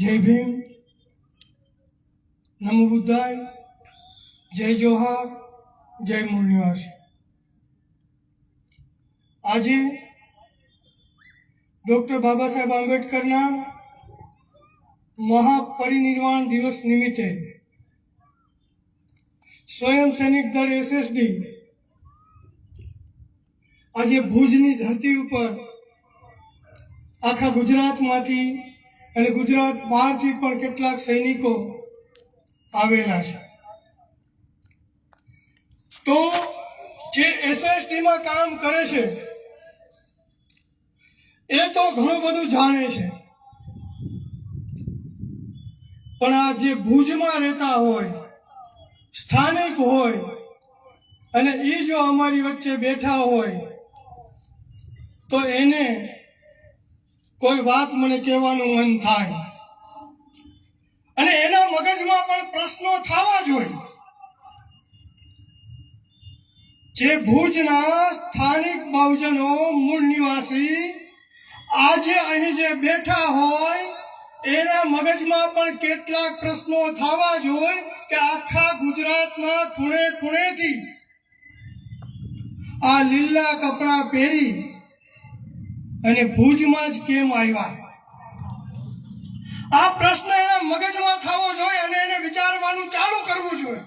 જય ભીમ નમો બુદ્ધાય જય જોહાર જય મૂળ નિવાસી આજે ડૉક્ટર બાબા સાહેબ આંબેડકરના મહાપરિનિર્વાણ દિવસ નિમિત્તે સ્વયં સૈનિક દળ એસએસડી આજે ભુજની ધરતી ઉપર આખા ગુજરાતમાંથી અને ગુજરાત બહારથી પણ કેટલાક સૈનિકો આવેલા છે. તો જે એસએસટીમાં કામ કરે છે, એ તો ઘણું બધું જાણે છે. પણ આ જે ભુજમાં રહેતા હોય, સ્થાનિક હોય, અને એ જો અમારી વચ્ચે બેઠા હોય, તો એને કોઈ વાત મને કહેવાનું મન થાય. અને એના મગજમાં પણ પ્રશ્નો થવા જોઈએ જે ભુજના સ્થાનિક બહુજનો, મૂળ નિવાસી, આજે અહીં જે બેઠા હોય, એના મગજમાં પણ કેટલાક પ્રશ્નો થવા જોઈએ કે આખા ગુજરાતના ખૂણે ખૂણેથી આ લીલા કપડાં પહેરી અને ભુજમાં જ કેમ આવ્યા? આ પ્રશ્ન એના મગજમાં થવો જોઈએ અને એને વિચારવાનું ચાલુ કરવું જોઈએ.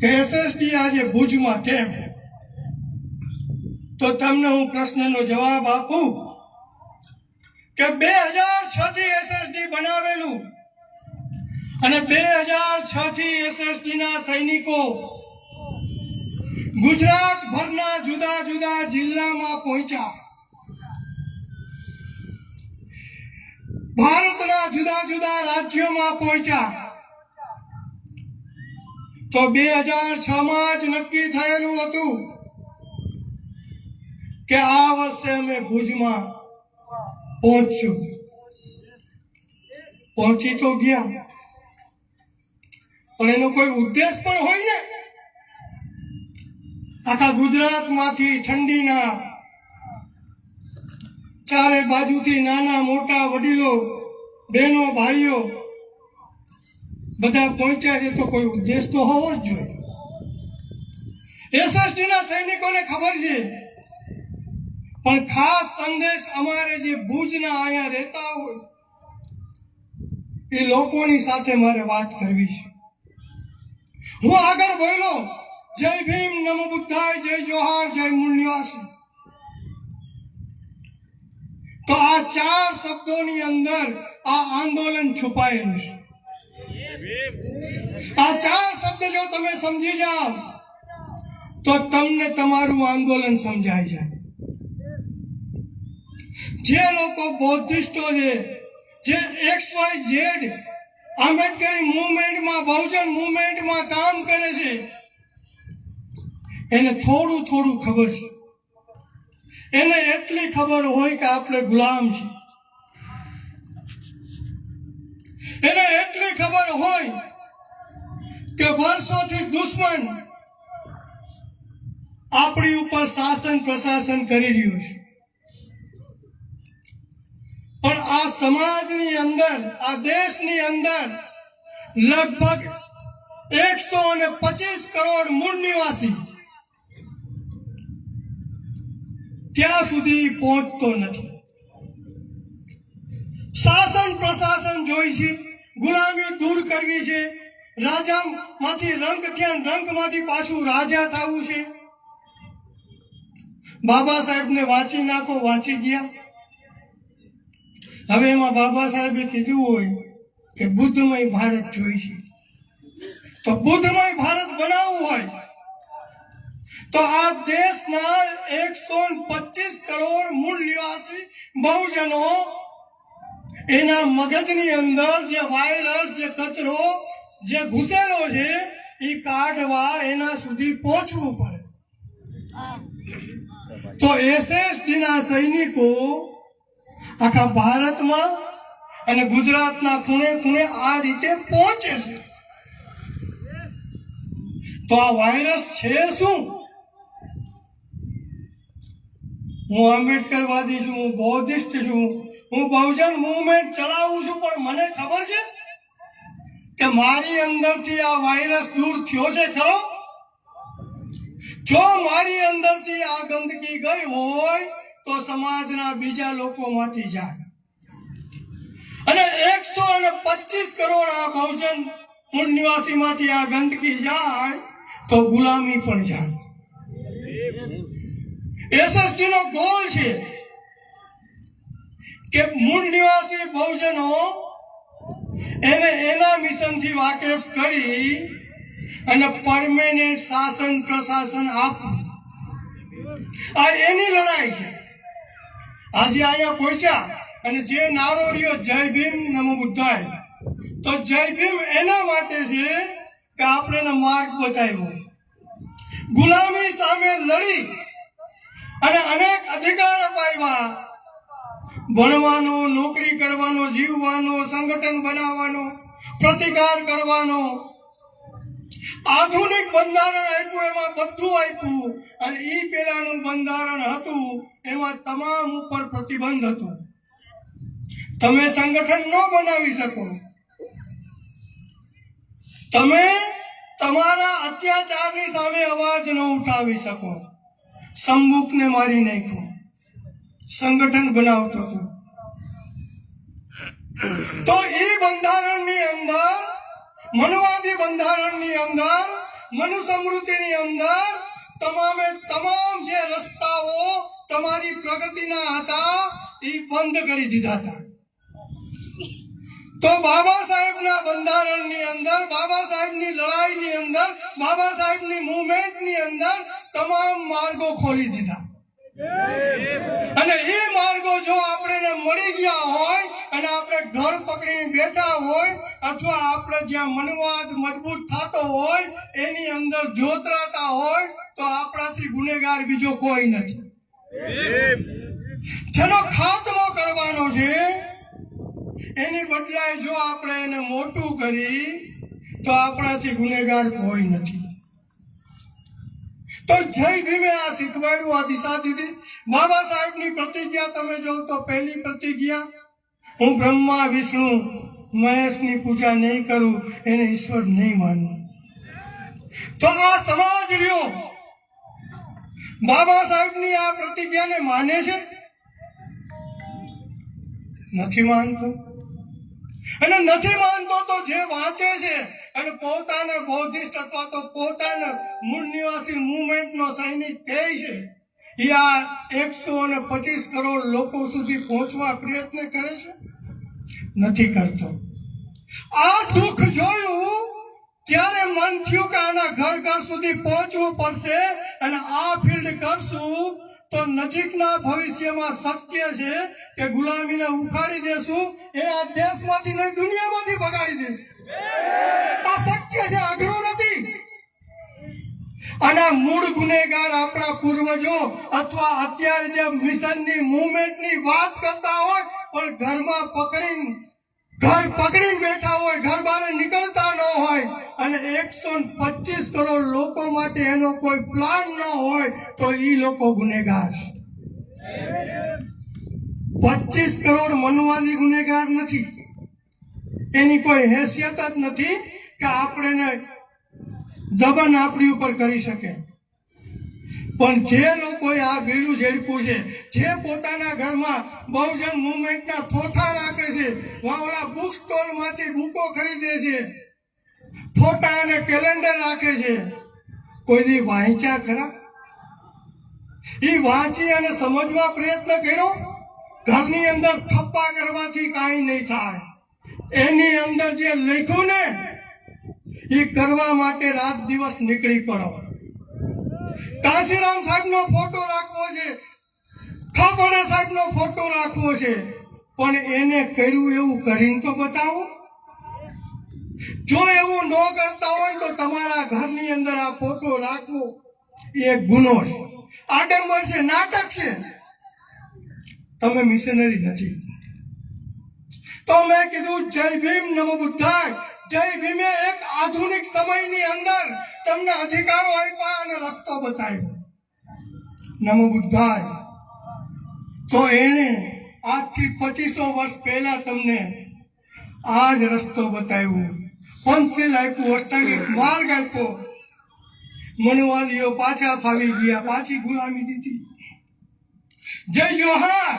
કે એસએસડી આજે ભુજમાં કેમ? તો તમને હું પ્રશ્નનો જવાબ આપું કે બે હજાર છ થી એસએસડી બનાવેલું અને બે હજાર છ થી એસએસડી ના સૈનિકો ગુજરાત ભરના જુદા જુદા જિલ્લામાં પહોંચ્યા. ભારતના જુદા જુદા રાજ્યોમાં પહોંચ્યા. તો બે હજાર છ માં જ નક્કી થયેલું હતું કે આ વર્ષે અમે ભુજમાં પહોંચશું પહોંચી તો ગયા. પણ એનો કોઈ ઉદ્દેશ પણ હોય ને? આખા ગુજરાતમાંથી ઠંડીના ચારે બાજુથી નાના મોટા વડીલો, બહેનો, ભાઈઓ, બધા પહોંચ્યા છે તો કોઈ ઉદ્દેશ તો હોવો જ જોઈએ. એસએસડી ના સૈનિકોને ખબર છે, પણ ખાસ સંદેશ અમારે જે ભુજના અહીંયા રહેતા હોય, એ લોકોની સાથે મારે વાત કરવી છે. હું આગળ બોલ્યો જય ભીમ, નમો બુદ્ધાય, જય જોહાર, જય મૂળ નિવાસી. તો આ ચાર શબ્દોની અંદર આ આંદોલન છુપાયેલું છે. આ ચાર શબ્દ જો તમે સમજી જાઓ, તો તમને તમારું આંદોલન સમજાય જાય. જે લોકો બૌદ્ધિસ્ટો છે, જે એક્સ વાય ઝેડ આંબેડકરી મુવમેન્ટમાં, બહુજન મુવમેન્ટમાં કામ કરે છે એને થોડું થોડું ખબર છે. એને એટલી ખબર હોય કે આપણે ગુલામ છે. એને એટલી ખબર હોય કે વર્ષોથી દુશ્મન આપણી ઉપર શાસન પ્રશાસન કરી રહ્યું છે. પણ આ સમાજની અંદર, આ દેશની અંદર લગભગ એકસો અને પચીસ કરોડ મૂળ નિવાસી ત્યાં સુધી પહોંચતો નથી. શાસન પ્રશાસન જોઈ છે ગુલામી દૂર કરવી છે, રાજામાંથી રંક ત્યાં રંકમાંથી પાછું રાજા થવું છે. બાબા સાહેબને વાંચી નાખો, વાંચી ગયા. હવે એમાં બાબા સાહેબે કીધું હોય કે બુદ્ધમય ભારત જોઈ છે. તો બુદ્ધમય ભારત બનાવવું હોય તો આ દેશના એકસો પચીસ કરોડ મૂળ નિવાસી બહુજનો એના મગજની અંદર જે વાયરસ જે કચરો, જે ઘૂસેલો છે, એ કાઢવા એના સુધી પહોંચવું પડે. તો એસએસડી ના સૈનિકો આખા ભારતમાં અને ગુજરાતના ખૂણે ખૂણે આ રીતે પહોંચે છે. તો આ વાયરસ છે શું? હું આંબેડકરવાદી છું, હું બૌદ્ધિસ્ટ છું, હું બહુજન મુવમેન્ટ ચલાવું છું, પણ મને ખબર છે કે મારી અંદરથી આ વાયરસ દૂર થયો છે ખરો? જો મારી અંદરથી આ ગંદકી ગઈ હોય, તો સમાજના બીજા લોકોમાંથી જાય. અને એકસો અને પચીસ કરોડ આ બહુજન મૂળ નિવાસીમાંથી આ ગંદકી જાય, તો ગુલામી પણ જાય. એસએસટી નો ગોલ છે કે મૂળ નિવાસી બહુજનો એને એના મિશનથી વાકેફ કરી અને પરમેનન્ટ શાસન, પ્રશાસન આપવું. આ એની લડાઈ છે. આજે અહીંયા પહોંચ્યા અને જે નારો રહ્યો જય ભીમ નમો બુદ્ધાય. તો જય ભીમ એના માટે છે કે આપણે માર્ગ બતાવ્યો. ગુલામી સામે લડી અને અનેક અધિકાર અપાવ્યા. ભણવાનો, નોકરી કરવાનો, જીવવાનો, સંગઠન બનાવવાનો, પ્રતિકાર કરવાનો. આધુનિક બંધારણ આપ્યું, એમાં બધું આપ્યું. અને ઈ પેલાનું બંધારણ હતું, એમાં તમામ ઉપર પ્રતિબંધ હતો. તમે સંગઠન ન બનાવી શકો. તમે તમારા અત્યાચારની સામે અવાજ ન ઉઠાવી શકો. સંબુકને મારી નાખ્યો. સંગઠન બનાવતો હતો. તો એ બંધારણની અંદર, મનવાદી બંધારણની અંદર, મનુસ્મૃતિની અંદર તમામે તમામ જે રસ્તાઓ તમારી પ્રગતિના હતા, એ બંધ કરી દીધા હતા. તો બાબા સાહેબના બંધારણની અંદર બાબા સાહેબની લડાઈની અંદર બાબા સાહેબની મુવમેન્ટની અંદર તમામ માર્ગો ખોલી દીધા. અને એ માર્ગો જો આપણે મળી ગયા હોય અને આપણે ઘર પકડીને બેઠા હોય અથવા આપણે જ્યાં મનવાદ મજબૂત થતો હોય એની અંદર જોતરાતા હોય તો આપણાથી ગુનેગાર બીજો કોઈ નથી. જેનો ખાતમો કરવાનો છે એની બદલાય જો આપણે એને મોટું કરી, તો આપણાથી ગુનેગાર કોઈ નથી. તો જય ભીમે આ શીખવાડ્યું, આ દિશા દીધી. બાબા સાહેબની પ્રતિજ્ઞા તમે જો તો પહેલી પ્રતિજ્ઞા, હું બ્રહ્મા, વિષ્ણુ, મહેશની પૂજા નહીં કરું, એને ઈશ્વર નહીં માનું. તો આ સમાજ રહ્યો. બાબા સાહેબની આ પ્રતિજ્ઞાને માને છે? નથી માનતો. અને નથી માનતો તો જે વાંચે છે અને પોતાને બૌદ્ધિસ્ટ અથવા તો પોતાને મૂળ નિવાસી મુવમેન્ટનો સૈનિક કહે છે, એ આ એકસો અને પચીસ કરોડ લોકો સુધી પહોંચવા પ્રયત્ન કરે છે? નથી કરતો. આ દુઃખ જોયું ત્યારે મન થયું કે આના ઘર ઘર સુધી પહોંચવું પડશે અને આ ફિલ્ડ કરશું તો નજીકના ભવિષ્યમાં શક્ય છે કે ગુલામીને ઉખાડી દેશું. એ આ દેશમાંથી નહીં, દુનિયામાંથી ભગાડી દેશું. આ શક્ય છે, અઘરું નથી. અને મૂળ ગુનેગાર આપણા પૂર્વજો અથવા અત્યારે જે મિશનની મુવમેન્ટની વાત કરતા હોય, પણ ઘરમાં પકડીને ઘર પકડીને બેઠા હોય, ઘર બહાર નીકળતા ન હોય અને એકસો પચીસ કરોડ લોકો માટે એનો કોઈ પ્લાન ન હોય તો એ લોકો ગુનેગાર. પચીસ કરોડ મનવાદી ગુનેગાર નથી. એની કોઈ હેસિયત જ નથી કે આપણે દબન આપણી ઉપર કરી શકે. પણ જે લોકોએ આ બીડું ઝડપ્યું છે, જે પોતાના ઘરમાં બહુજન મુવમેન્ટના થોથા રાખે છે, વાવલા બુક સ્ટોલમાંથી બુકો ખરીદે છે, ફોટા અને કેલેન્ડર રાખે છે. કોઈ દી વાંચ્યા ખરા? એ વાંચી અને સમજવા પ્રયત્ન કર્યો? ઘરની અંદર થપ્પા કરવાથી કાંઈ નહીં થાય. એની અંદર જે લખ્યું ને એ કરવા માટે રાત દિવસ નીકળી પડો. કાશીરામ સાહેબ નો ફોટો રાખવો છે. ખાપોણા સાહેબ નો ફોટો રાખવો છે. પણ એને કર્યું એવું કરીને તો બતાવો. જો એવું ન કરતા હોય તો તમારા ઘરની અંદર આ ફોટો રાખવો એ ગુનો છે. આડંબર છે નાટક છે. તમે મિશનરી નથી. તો મેં કીધું, જય ભીમ નમો બુદ્ધાય. જય ભીમે એક આધુનિક સમયની અંદર તમને અધિકારો આપ્યા અને રસ્તો બતાવ્યો. નમો બુદ્ધાય. તો એણે આજથી પચીસો વર્ષ પહેલા તમને આ જ રસ્તો બતાવ્યો. પંચશીલ આપ્યું, અષ્ટાંગિક માર્ગ આપ્યો. મનુવાદીઓ પાછા ફાવી ગયા, પાછી ગુલામી દીધી. જય જોહાર.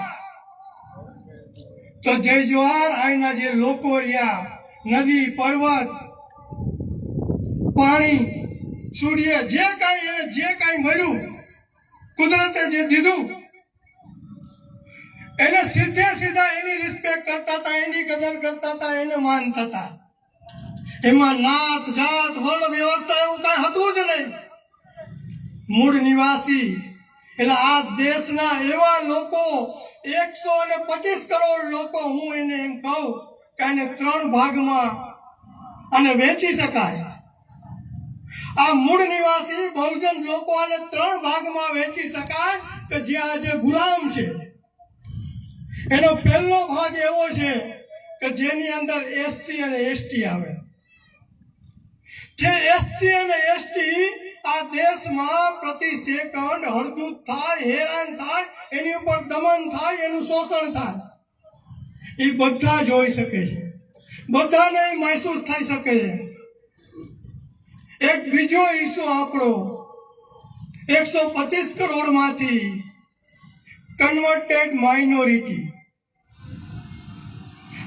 તો જય જોહાર અહીંના જે લોકો રહ્યા નદી, પર્વત, પાણી, સૂર્ય, જે કાંઈ એને જે કાંઈ મળ્યું, કુદરતે જે દીધું, એને સીધે સીધા એની રિસ્પેક્ટ કરતા હતા, એની કદર કરતા હતા, એને માનતા હતા. એમાં નાત, જાત, વર્ણ, વ્યવસ્થા એવું કાંઈ હતું જ નહીં. મૂળ નિવાસી, એટલે આ દેશના એવા લોકો, એકસો અને પચીસ કરોડ લોકો હું એને એમ કહું આને ત્રણ ભાગમાં અને વેચી શકાય. આ મૂળ નિવાસી બહુજન લોકો આને ત્રણ ભાગમાં વેચી શકાય કે જે આજે ગુલામ છે. એનો પહેલો ભાગ એવો છે કે જેની અંદર એસસી અને એસટી આવે. જે એસસી અને એસટી આ દેશમાં પ્રતિ સેકન્ડ હળદૂત થાય, હેરાન થાય, એની ઉપર દમન થાય, એનું શોષણ થાય. એ બધા જોઈ શકે છે. બધાને મહેસૂસ થઈ શકે છે. એક બીજો હિસ્સો આપણો એકસો પચીસ કરોડમાંથી કન્વર્ટેડ માઇનોરિટી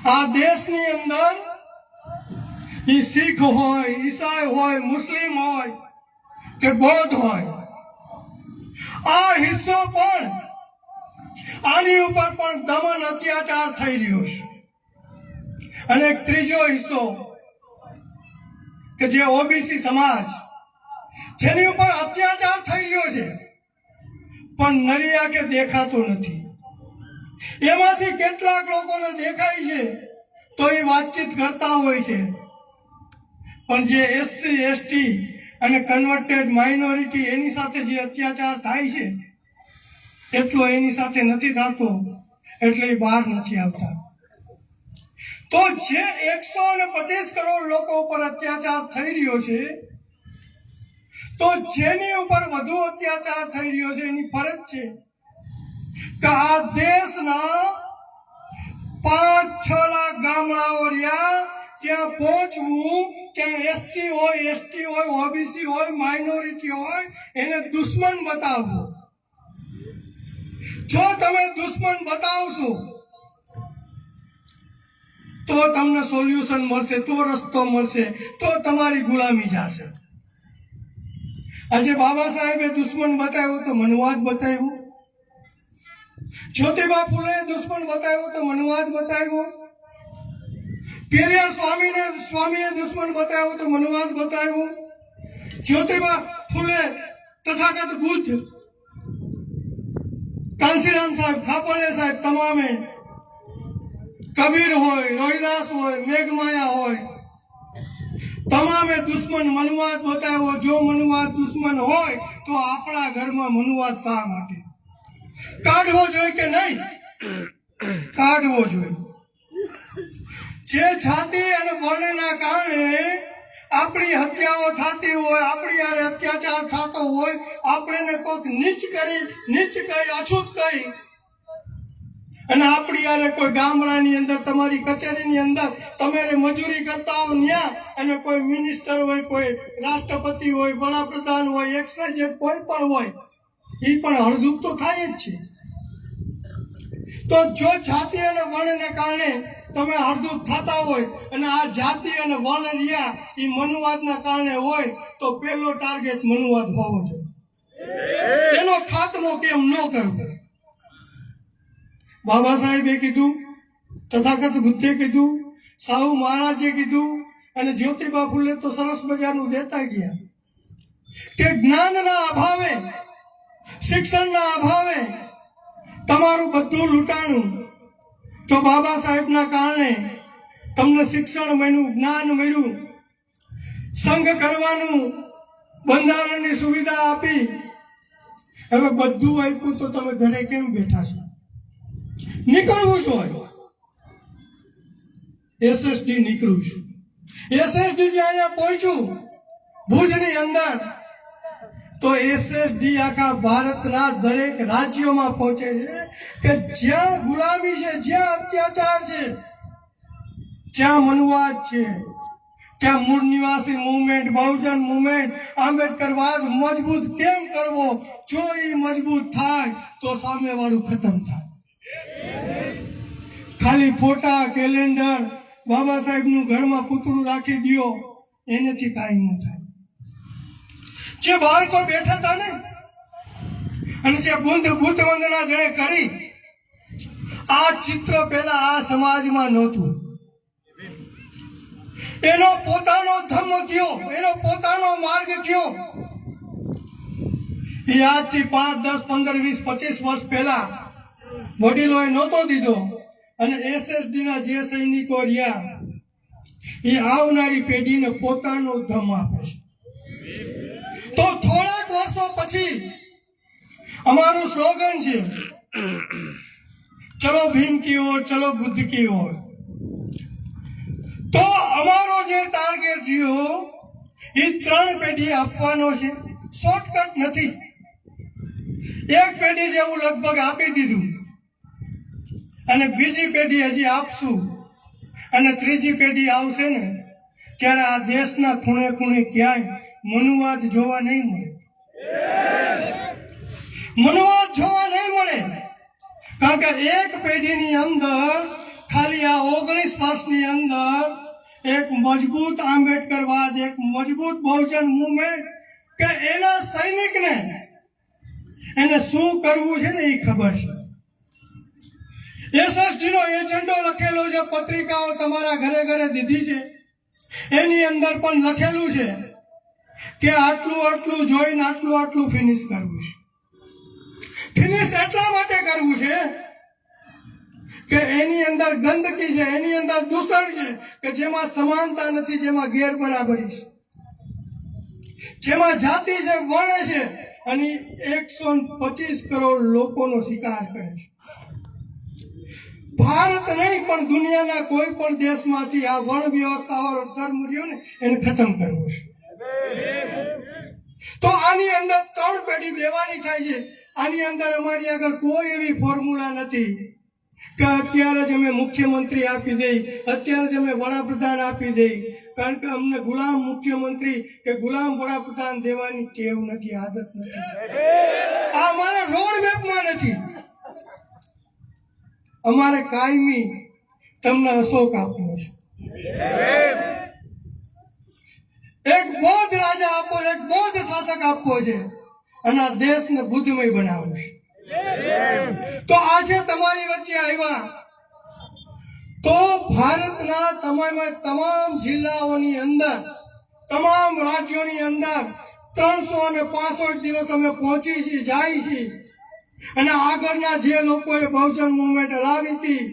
આ દેશની અંદર એ શીખ હોય, ઈસાઈ હોય, મુસ્લિમ હોય કે બૌદ્ધ હોય. આ હિસ્સો પણ આની ઉપર પણ દમન અત્યાચાર થઈ રહ્યો છે. અને એક ત્રીજો હિસ્સો કે જે ઓબીસી સમાજ જેની ઉપર અત્યાચાર થઈ રહ્યો છે, પણ નરિયા કે દેખાતો નથી. એમાંથી કેટલાક લોકોને દેખાય છે, તો એ વાતચીત કરતા હોય છે. પણ જે એસસી, એસટી અને કન્વર્ટેડ માઇનોરિટી એની સાથે જે અત્યાચાર થાય છે એટલો એની સાથે નથી થતો. એટલે એ બહાર નથી આવતા. તો જે એકસો અને પચીસ કરોડ લોકો ઉપર અત્યાચાર થઈ રહ્યો છે, તો જેની ઉપર વધુ અત્યાચાર થઈ રહ્યો છે, એની ફરજ છે કે આ દેશના પાંચ છ લાખ ગામડાઓ રહ્યા, ત્યાં પહોંચવું, ત્યાં એસસી હોય, એસટી હોય, ઓબીસી હોય, માઇનોરિટી હોય, એને દુશ્મન બતાવવું. જો તમે દુશ્મન બતાવશો તો તમને સોલ્યુશન મળશે, તો રસ્તો મળશે, તો તમારી ગુલામી જશે. આજે બાબા સાહેબે દુશ્મન બતાવ્યો તો મનુવાદ બતાવ્યો. જ્યોતિબા ફૂલે દુશ્મન બતાવ્યો તો મનુવાદ બતાવ્યો. પેરિયાર સ્વામીને, સ્વામીએ દુશ્મન બતાવ્યો તો મનુવાદ બતાવ્યો. જ્યોતિબા ફૂલે તથાગત બુદ્ધ કાંસીરામ સાહેબ ખાપલે સાહેબ તમામે. કબીર હોય, રોહિદાસ હોય, મેઘમાયા હોય, તમામે દુશ્મન મનુવાદ બતાવ્યો. જો મનુવાદ દુશ્મન હોય, તો આપણા ઘરમાં મનુવાદ શા માટે? કાઢવો જોઈએ કે નહીં? કાઢવો જોઈએ. જે છાતી અને વર્ણના કારણે આપણી હત્યાઓ થતી હોય, આપણી યારે અત્યાચાર થતો હોય, આપણને કોઈક નીચ કરી નીચ કરી, અછૂત કરી. અને આપણી યારે કોઈ ગામડાની અંદર, તમારી કચેરીની અંદર તમે મજૂરી કરતા હો ત્યાં અને કોઈ મિનિસ્ટર હોય, કોઈ રાષ્ટ્રપતિ હોય, વડાપ્રધાન હોય એક્સવાય કોઈ પણ હોય એ પણ હળદૂત તો થાય જ છે. તો જો જાતિ અને વર્ણને કારણે તમે હળદૂત થતા હોય અને આ જાતિ અને વર્ણ એ મનુવાદના કારણે હોય, તો પહેલો ટાર્ગેટ મનુવાદ હોવો જોઈએ. એનો ખાતમો કેમ ન કરવો? બાબા સાહેબે કીધું, તથાગત બુદ્ધે કીધું, સાહુ મહારાજે કીધું, અને જ્યોતિબા ફૂલે તો સરસ મજાનું દેતા ગયા. કે જ્ઞાનના અભાવે, શિક્ષણના અભાવે તમારું બધું લૂંટાણું તો બાબા સાહેબના કારણે તમને શિક્ષણ મળ્યું, જ્ઞાન મળ્યું. સંઘ કરવાનું બંધારણની સુવિધા આપી. હવે બધું આપ્યું તો તમે ઘરે કેમ બેઠા છો? નીકળવું જોઈએ એસએસડી નીકળું છું. એસએસડી જે અહીંયા પહોંચ્યું, ભુજની અંદર તો એસએસડી આખા ભારતના દરેક રાજ્યોમાં પહોંચે છે કે જ્યાં ગુલામી છે, જ્યાં અત્યાચાર છે જ્યાં મનુવાદ છે. ત્યાં મૂળ નિવાસી મુવમેન્ટ બહુજન મુવમેન્ટ આંબેડકરવાદ મજબૂત કેમ કરવો? જો એ મજબૂત થાય, તો સામેવાળું ખતમ થાય. ખાલી ફોટા કેલેન્ડર બાબા સાહેબનું ઘરમાં પૂતળું રાખી દ્યો. એનાથી કાંઈ ન થાય. જે બાળકો બેઠા હતા ને, અને જે બુદ્ધ બુદ્ધ વંદના જેણે કરી, આ ચિત્ર પહેલા આ સમાજમાં નહોતું. એનો પોતાનો ધર્મ કયો, એનો પોતાનો માર્ગ કયો? આજથી પાંચ, દસ, પંદર, વીસ, પચીસ વર્ષ પહેલા વડીલોએ નહોતો દીધો, અને એસએસડી ના જે સૈનિકો રહ્યા, એ આવનારી પેઢીને પોતાનો ધમ આપે છે. વર્ષો પછી અમારું સ્લોગન છે, ચલો ભીમ કી ઓર, ચલો બુદ્ધ કી ઓર. તો અમારો જે ટાર્ગેટ રહ્યો, એ ત્રણ પેઢી આપવાનો છે. શોર્ટકટ નથી. એક પેઢી જેવું લગભગ આપી દીધું. અને બીજી પેઢી હજી આપશું. અને ત્રીજી પેઢી આવશે ને, ત્યારે આ દેશના ખૂણે ખૂણે ક્યાંય મનુવાદ જોવા નહીં મળે. મનુવાદ જોવા નહીં મળે. કારણ કે એક પેઢીની અંદર, ખાલી આ ઓગણીસ વર્ષની અંદર, એક મજબૂત આંબેડકરવાદ એક મજબૂત બહુજન મુવમેન્ટ કે એના સૈનિકને એને શું કરવું છે ને એ ખબર છે. એસએસડી નો એજન્ડો લખેલો છે, પત્રિકાઓ તમારા ઘરે ઘરે દીધી છે. એની અંદર પણ લખેલું છે કે આટલું આટલું જોઈને આટલું આટલું ફિનિશ કરવું છે. ફિનિશ એટલા માટે કરવું છે કે એની અંદર ગંદકી છે, એની અંદર દૂષણ છે કે જેમાં સમાનતા નથી, જેમાં ગેરબરાબરી છે. જેમાં જાતિ છે, વર્ણ છે અને એકસો પચીસ કરોડ લોકોનો શિકાર કરે છે. ભારત નહીં, પણ દુનિયાના કોઈ પણ દેશમાંથી આ વર્ણ વ્યવસ્થા વાળો ધર્મ રહ્યો ને, એને ખતમ કરવો છે. આની અંદર ત્રણ પેઢી દેવાની થાય છે. આની અંદર અમારી આગળ કોઈ એવી ફોર્મ્યુલા નથી કે અત્યારે જ અમે મુખ્યમંત્રી આપી દઈ, અત્યારે જ અમે વડાપ્રધાન આપી દઈ. કારણ કે અમને ગુલામ મુખ્યમંત્રી કે ગુલામ વડાપ્રધાન દેવાની ટેવ નથી, આદત નથી. આ અમારા રોડ મેપમાં નથી. અમારે કાયમી તમને અશોક આપવો છે એક બૌદ્ધ રાજા આપવો એક બૌદ્ધ શાસક આપવો છે. અને આ દેશને બુદ્ધિમય બનાવવું છે તો આજે તમારી વચ્ચે આવ્યા. તો ભારતના તમામ તમામ જિલ્લાઓની અંદર, તમામ રાજ્યોની અંદર ત્રણસો અને પાસઠ દિવસ અમે પહોંચી છીએ, જાય છીએ. અને આગળના જે લોકોએ બહુજન મુવમેન્ટ હલાવી હતી,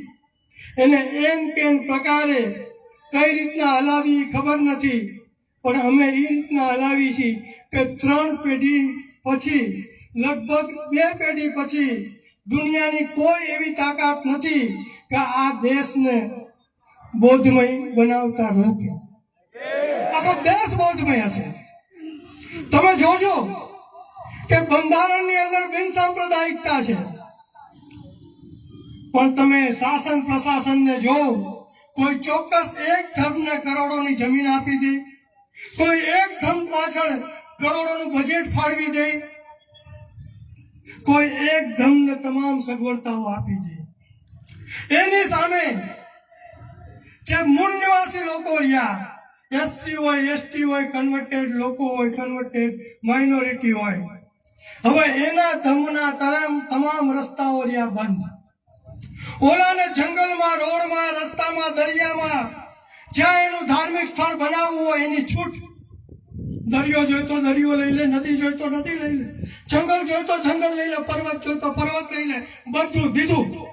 એને એન કેન પ્રકારે કઈ રીતના હલાવી ખબર નથી. પણ અમે એ રીતના હલાવી છીએ કે ત્રણ પેઢી પછી, લગભગ બે પેઢી પછી દુનિયાની કોઈ એવી તાકાત નથી કે આ દેશને બોધમય બનાવતા રોકે. આખો દેશ બોધમય હશે. તમે જોજો કે બંધારણની અંદર બિન સાંપ્રદાયિકતા છે. પણ તમે શાસન પ્રશાસનને જો કોઈ ચોક્કસ એક ધર્મને કરોડોની જમીન આપી દે કોઈ એક ધમ પાછળ કરોડોનું બજેટ ફાળવી દે, કોઈ એક ધર્મને તમામ સગવડતાઓ આપી દે. એની સામે જે મૂળ નિવાસી લોકો રહ્યા એસસી હોય એસટી હોય કન્વર્ટેડ લોકો હોય કન્વર્ટેડ માઇનોરિટી હોય, હવે એના ધમના તમામ તમામ રસ્તાઓ રહ્યા બંધ. ઓલાને જંગલમાં, રોડમાં, રસ્તામાં, દરિયામાં જ્યાં એનું ધાર્મિક સ્થળ બનાવવું હોય, એની છૂટ દરિયો જોઈતો દરિયો લઈ લે, નદી જોઈતો નદી લઈ લે, જંગલ જોઈતો જંગલ લઈ લે, પર્વત જોઈતો પર્વત લઈ લે, બધું દીધું.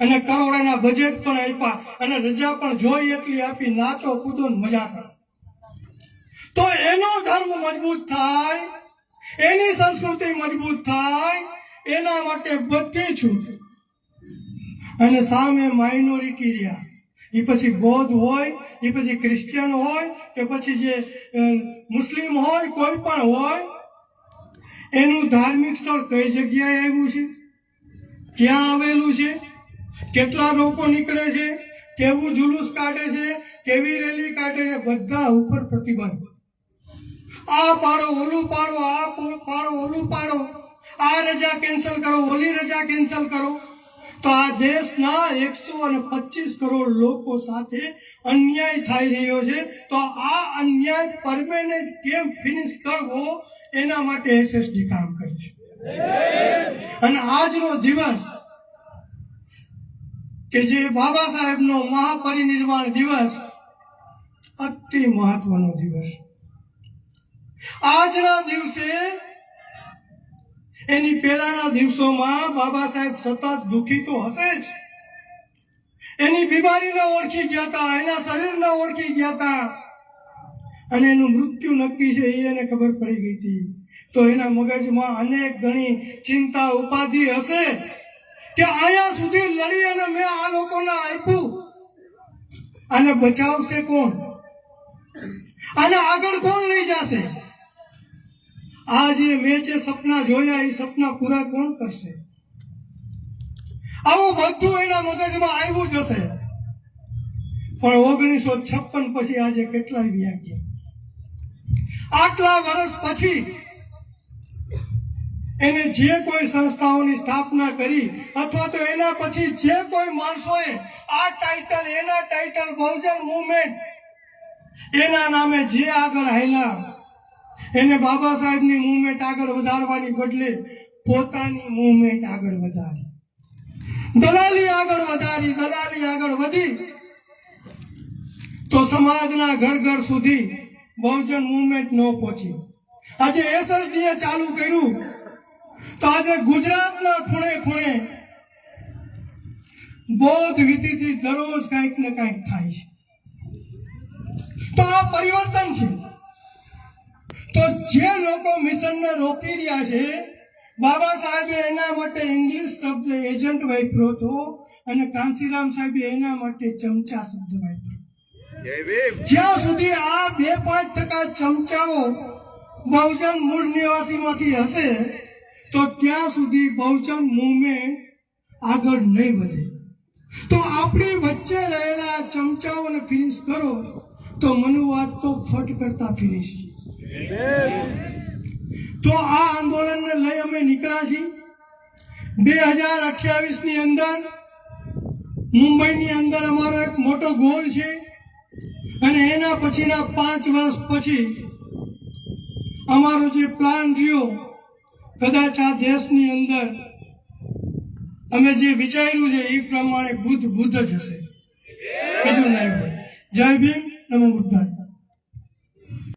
અને કરોડાના બજેટ પણ આપ્યા અને રજા પણ જોઈ એટલી આપી, નાચો, કૂદો મજા કરો. તો એનો ધર્મ મજબૂત થાય, એની સંસ્કૃતિ મજબૂત થાય, એના માટે બધી છૂટ. અને સામે માઇનોરિટી રહ્યા. એ પછી બૌદ્ધ હોય એ પછી ક્રિશ્ચિયન હોય, કે પછી જે મુસ્લિમ હોય, કોઈ પણ હોય, એનું ધાર્મિક સ્થળ કઈ જગ્યાએ આવ્યું છે? ક્યાં આવેલું છે? કેટલા લોકો નીકળે છે? કેવું જુલુસ કાઢે છે? કેવી રેલી કાઢે છે? બધા ઉપર પ્રતિબંધ. આ પાડો, ઓલું પાડો, આ પાડો, ઓલું પાડો. આ રજા કેન્સલ કરો, ઓલી રજા કેન્સલ કરો. આ દેશના એકસો અને પચીસ કરોડ લોકો સાથે અન્યાય થઈ રહ્યો છે. તો આ અન્યાય પરમેનન્ટ કેમ ફિનિશ કરવો, એના માટે એસએસડી કામ કરે છે. અને આજનો દિવસ કે જે બાબા સાહેબનો મહાપરિનિર્વાણ દિવસ, અતિ મહત્વનો દિવસ. આજના દિવસે એની પહેલાના દિવસોમાં બાબા સાહેબ સતત દુઃખી તો હશે જ. એની બીમારીને ઓળખી ગયા હતા, એના શરીરને ઓળખી ગયા હતા. અને એનું મૃત્યુ નક્કી છે, એ એને ખબર પડી ગઈ હતી. તો એના મગજમાં અનેક ગણી ચિંતા ઉપાધિ હશે. કે અહીંયા સુધી લડી અને મેં આ લોકોને આપ્યું. આને બચાવશે કોણ? આને આગળ કોણ લઈ જશે? આ જે મેં જે સપના જોયા, એ સપના પૂરા કોણ કરશે? આવું બધું એના મગજમાં આવ્યું જ હશે. પણ ઓગણીસો છપ્પન પછી આજે કેટલાય વ્યા આટલા વર્ષ પછી એને જે કોઈ સંસ્થાઓની સ્થાપના કરી, અથવા તો એના પછી જે કોઈ માણસોએ આ ટાઇટલ એના ટાઇટલ બહુજન મુવમેન્ટ એના નામે જે આગળ હાલ્યા એને બાબા સાહેબની મુવમેન્ટ આગળ વધારવાની બદલે પોતાની મુવમેન્ટ આગળ વધારી. દલાલી આગળ વધારી, દલાલી આગળ વધી. તો સમાજના ઘર ઘર સુધી બહુજન મુવમેન્ટ ન પહોંચી. આજે એસએસડીએ ચાલુ કર્યું. તો આજે ગુજરાતના ખૂણે ખૂણે બૌદ્ધ વિધિથી દરરોજ કાંઈક ને કાંઈક થાય છે. તો આ પરિવર્તન છે. તો જે લોકો મિશનને રોકી રહ્યા છે બાબા સાહેબે એના માટે ઇંગ્લિશ શબ્દ એજન્ટ વાપર્યો હતો અને કાંસીરામ સાહેબે એના માટે ચમચા શબ્દ વાપર્યો. જ્યાં સુધી આ બે પાંચ ટકા ચમચાઓ બહુજન મૂળ નિવાસીમાંથી હશે તો ત્યાં સુધી બહુજન મુવમેન્ટ આગળ નહીં વધે. તો આપણી વચ્ચે રહેલા ચમચાઓને ફિનિશ કરો તો મનુવાદ તો ફટ કરતા ફિનિશ છે. તો આ આંદોલનને લઈ અમે નીકળ્યા છીએ. બે હજાર અઠ્યાવીસની અંદર મુંબઈની અંદર અમારો એક મોટો ગોલ છે. અને એના પછીના પાંચ વર્ષ પછી અમારો જે પ્લાન રહ્યો, કદાચ આ દેશની અંદર અમે જે વિચાર્યું છે, એ પ્રમાણે બુદ્ધ બુદ્ધ જ હશે. નહીં જય ભીમ, નમો બુદ્ધાય.